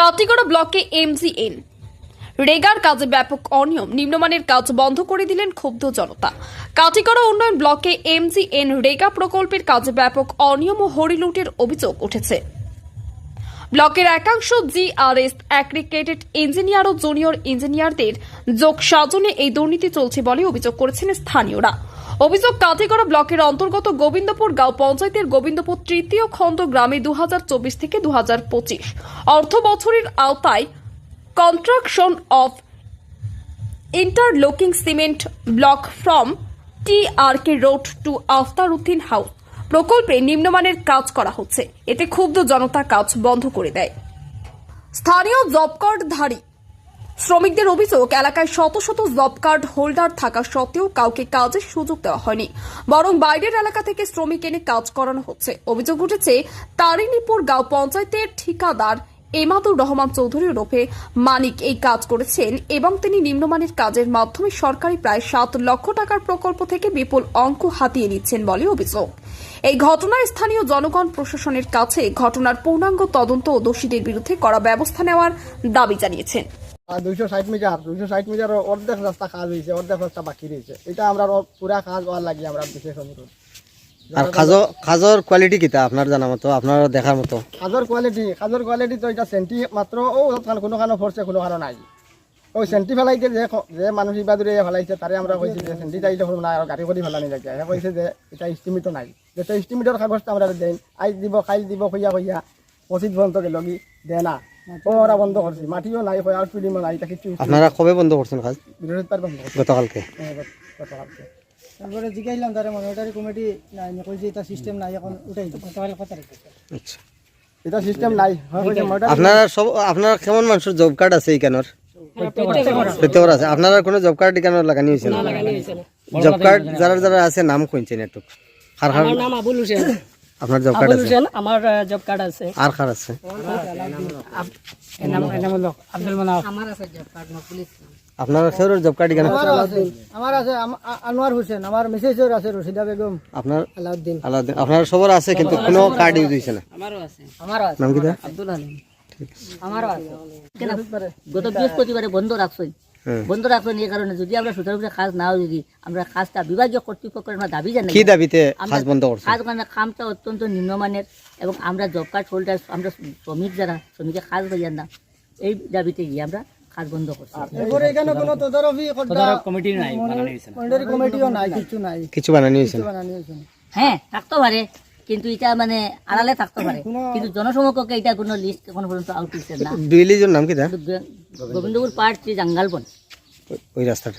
কাটিগড়া ব্লকে এমজিএন। রেগার কাজে ব্যাপক অনিয়ম, নিম্নমানের কাজ বন্ধ করে দিলেন ক্ষুব্ধ জনতা। কাটিগড়া উন্নয়ন ব্লকে এমজিএন রেগা প্রকল্পের কাজে ব্যাপক অনিয়ম ও হরিলুটের অভিযোগ উঠেছে। ব্লকের একাংশ জিআরএস, অ্যাগ্রিগেটেড ইঞ্জিনিয়ার ও জুনিয়র ইঞ্জিনিয়ারদের যোগ সাজনে এই দুর্নীতি চলছে বলে অভিযোগ করেছেন স্থানীয়রা। অভিযোগ কাঠিগড়া ব্লকের অন্তর্গত গোবিন্দপুর গাঁও পঞ্চায়েতের গোবিন্দপুর তৃতীয় খণ্ড গ্রামে দু হাজার চব্বিশ থেকে দু অর্থ বছরের আওতায় construction of interlocking cement block from T R K road to Aftaruddin house. প্রকল্পে নিম্নমানের কাজ করা হচ্ছে। এতে ক্ষুব্ধ জনতা কাজ বন্ধ করে দেয়। স্থানীয় জব কার্ডধারী শ্রমিকদের অভিযোগ, এলাকায় শত শত জব কার্ড হোল্ডার থাকা সত্ত্বেও কাউকে কাজের সুযোগ দেওয়া হয়নি। বরং বাইরের এলাকা থেকে শ্রমিক এনে কাজ করানো হচ্ছে। অভিযোগ উঠেছে, তারিণীপুর গাঁও পঞ্চায়েতের ঠিকাদার এমাদুর রহমান চৌধুরী ওরফে মানিক এই কাজ করেছেন এবং তিনি নিম্নমানের কাজের মাধ্যমে সরকারি প্রায় সাত লক্ষ টাকার প্রকল্প থেকে বিপুল অঙ্ক হাতিয়ে নিচ্ছেন বলে অভিযোগ। এই ঘটনায় স্থানীয় জনগণ প্রশাসনের কাছে ঘটনার পূর্ণাঙ্গ তদন্ত ও দোষীদের বিরুদ্ধে কড়া ব্যবস্থা নেওয়ার দাবি জানিয়েছেন। দুইশো ষাট মিটার দুইশো ষাট মিটার অর্ধেক রাস্তা কাজ হয়েছে অর্ধেক রাস্তা বাকি রয়েছে এটা আমরা পুরা কাজ হওয়ার লাগে আমরা বিশেষ অনুরোধ। আর খাজো খাজর কোয়ালিটি কিতা আপনার জানা মতো আপনার দেখার মতো? কাজর কোয়ালিটি কাজর কোয়ালিটি তো এটা সেন্টি মাত্র ও কোনো খানো ফরছে কোনো খানো নাই। ওই সেন্টি ফেলাইতে যে যে মানুষ ইবাদুরে ফেলাইছে তারে আমরা কইছি যে সেন্টি চাইলে হল না আর গাড়ি করে ফেলানি লাগে সে কইছে যে এটা ইস্টিমিটো নাই। যে তো ইস্টিমিটোর কাগজটা আমরা দেন আইজ দিব কাইল দিব কইয়া কইয়া পঁচিশ পর্যন্ত কি দে না ওরা বন্ধ করছি। মাটিও নাই কই আর ফিলিমও নাই কিছু আপনারা কবে বন্ধ করছেন কাজ? বৃহস্পতিবার বন্ধ করছি। গতকালকে। হ্যাঁ, গতকালকে। তারপরে জিজ্ঞাসলাম তারা মনিটারি কমিটি নাই কইছে এটা সিস্টেম নাই এখন উঠাই গতকাল কত আচ্ছা। এটা সিস্টেম নাই হয় আপনারা সব আপনার কেমন মানুষের জব কার্ড আছে এইখানোর? প্রত্যেকের আছে। আপনারা কোনো জব কার্ড এখানে লাগানি হয়েছে না? জব কার্ড যারা যারা আছে নাম কইছেন একটু কার আমার নাম আবুল হোসেন। আপনার জব কার্ড আছে? আমার জব কার্ড আছে। আর কার আছে? আব্দুল মানাফ। আপনার সেওর জব কার্ড এখানে? আমারও আছে আমার আছে আম- আ- আনোয়ার হোসেন আমার মেসেজের আছে রশিদা বেগম। আপনার? আলাউদ্দিন। আলাদা আপনার সবার আছে কিন্তু কোনো কার্ড ইউজ হয়েছে না। আমারও আছে। নাম কি আব্দুল আলিম আমারও আছে। কেন? গত বৃহস্পতিবারে বন্ধ রাখছই হ্যাঁ। বন্ধ এই কারণে যদি আমরা কাজ না হয় যদি আমরা কাজটা বিভাগীয় কর্তৃপক্ষের আমরা দাবি জানাই কি দাবিতে কাজ বন্ধ করছে? কাজ মানে কামটা অত্যন্ত নিম্নমানের এবং আমরা জব কার্ড হোল্ডার আমরা শ্রমিক যারা শ্রমিকের কাজ পাইয়ান না এই দাবিতে গিয়ে আমরা কাজ বন্ধ করছি। এরপরে এখানে কোনো তদারকি কমিটি নাই মনিটারি কমিটিও নাই কিছু নাই। কিছু বানানি হয়েছে হয়েছে। হ্যাঁ থাকতে পারে কিন্তু এটা মানে আড়ালে থাকতে পারে। কিন্তু জনসমক্ষে এটা কোনো লিস্ট এখনও পর্যন্ত আউট হচ্ছে না। নাম কি गोविंदपूर पाठची जंगाल पण. पहिले असतात